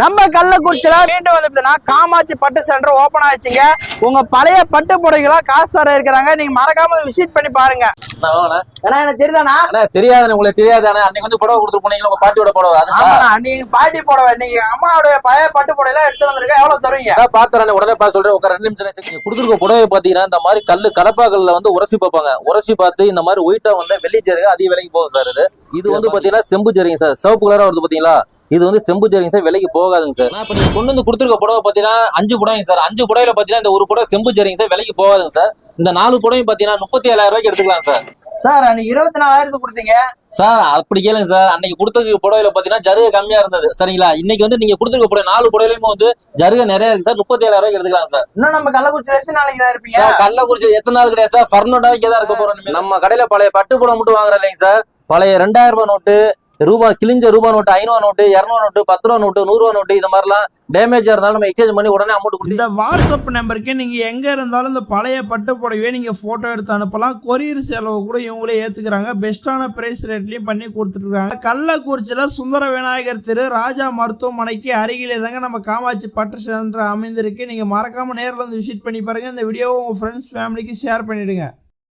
நம்ம கள்ளக்குறிச்சியில மீண்டும் வந்து காமாட்சி பட்டு சென்டர் ஓபன் ஆயிடுச்சுங்க. உங்க பழைய பட்டு புடவைகளா காசு தர இருக்கிறாங்க. நீங்க மறக்காம விசிட் பண்ணி பாருங்க. ஏன்னா எனக்கு தெரியுதாண்ணா? அண்ணா தெரியாதுண்ணே. உங்களுக்கு தெரியாதானே அன்னைக்கு வந்து புடவை கொடுத்துட்டு போனீங்களா? உங்க பாட்டியோட புடவை. ஆமாண்ணா. நீங்க பாட்டி புடவை. நீங்க அம்மாவுடைய பழைய பட்டு புடவை எடுத்து வந்திருக்க எவ்வளவு தருவீங்க? பாத்துறேன் உடனே பார்த்து சொல்றேன். உட்கார ரெண்டு நிமிஷம் கொடுத்துருக்க புடவை பாத்தீங்கன்னா இந்த மாதிரி கல்லு கடப்பாக்கல்ல வந்து உரசி பார்ப்பாங்க. உரசி பார்த்து இந்த மாதிரி ஒயிட்டா வந்து வெள்ளி ஜரிகை அதிக விலைக்கு போகும் சார் இது. இது வந்து பாத்தீங்கன்னா செம்பு ஜரிங்க சார். சிவப்பு கலரா வருது பாத்தீங்களா? இது வந்து செம்பு ஜரிங்க சார். விலைக்கு போகாதுங்க சார். இப்ப நீங்க கொண்டு வந்து கொடுத்துருக்க புடவை பாத்தீங்கன்னா அஞ்சு புடவைங்க சார். அஞ்சு புடவையில பாத்தீங்கன்னா இந்த ஒரு புடவை செம்பு ஜரிங்க சார் விலைக்கு போகாதுங்க சார். இந்த நாலு புடவை பாத்தீங்கன்னா முப்பத்தி ஏழாயிரம் ரூபாய்க்கு எடுத்துக்கலாம் சார். சார் அன்னைக்கு இருபத்தி நாலாயிரத்துக்கு கொடுத்தீங்க. சார் அப்படி கேளுங்க சார். அன்னைக்கு கொடுத்த புடவையில பாத்தீங்கன்னா ஜருகை கம்மியா இருந்தது. சரிங்களா? இன்னைக்கு வந்து நீங்க கொடுத்துருக்க புடவை நாலு புடவையிலுமே வந்து ஜருகை நிறைய இருக்கு சார். முப்பத்தி ஏழாயிரம் ரூபாய்க்கு எடுத்துக்கலாம் சார். இன்னும் நம்ம கள்ளக்குறிச்சியில எத்தனை நாளைக்கு தான் இருப்பீங்க? கள்ளக்குறிச்சி எத்தனை நாள் கிடையாது சார். இங்கே தான் இருக்க போறோம். நம்ம கடையில பழைய பட்டு புடவை மட்டும் வாங்குறோம் இல்லைங்க சார். பழைய ரெண்டாயிரம் ரூபாய் நோட்டு ரூபாய் கிழிஞ்ச ரூபா நோட்டு ஐநூறு நோட்டு இரநூறு நோட்டு பத்து ரூபா நோட்டு நூறுரூவா நோட்டு இந்த மாதிரிலாம் டேமேஜ் இருந்தாலும் நம்ம எக்ஸ்சேஞ்ச் பண்ணி உடனே அமௌண்ட் கொடுத்து இந்த வாட்ஸ்அப் நம்பருக்கு நீங்கள் எங்கே இருந்தாலும் இந்த பழைய பட்டு புடவையை நீங்கள் ஃபோட்டோ எடுத்து அனுப்பலாம். கொரியர் செலவு கூட இவங்களே ஏற்றுக்கிறாங்க பெஸ்ட்டான ப்ரைஸ் ரேட்லையும் பண்ணி கொடுத்துட்ருக்காங்க கள்ளக்குறிச்சியில் சுந்தர விநாயகர் திரு ராஜா மருத்துவமனைக்கு அருகிலே தாங்க நம்ம காமாட்சி பட்டு சென்டர் அமைந்திருக்கு. நீங்கள் மறக்காமல் நேரில் வந்து விசிட் பண்ணி பாருங்கள் இந்த வீடியோவை உங்கள் ஃப்ரெண்ட்ஸ் ஃபேமிலிக்கு ஷேர் பண்ணிவிடுங்க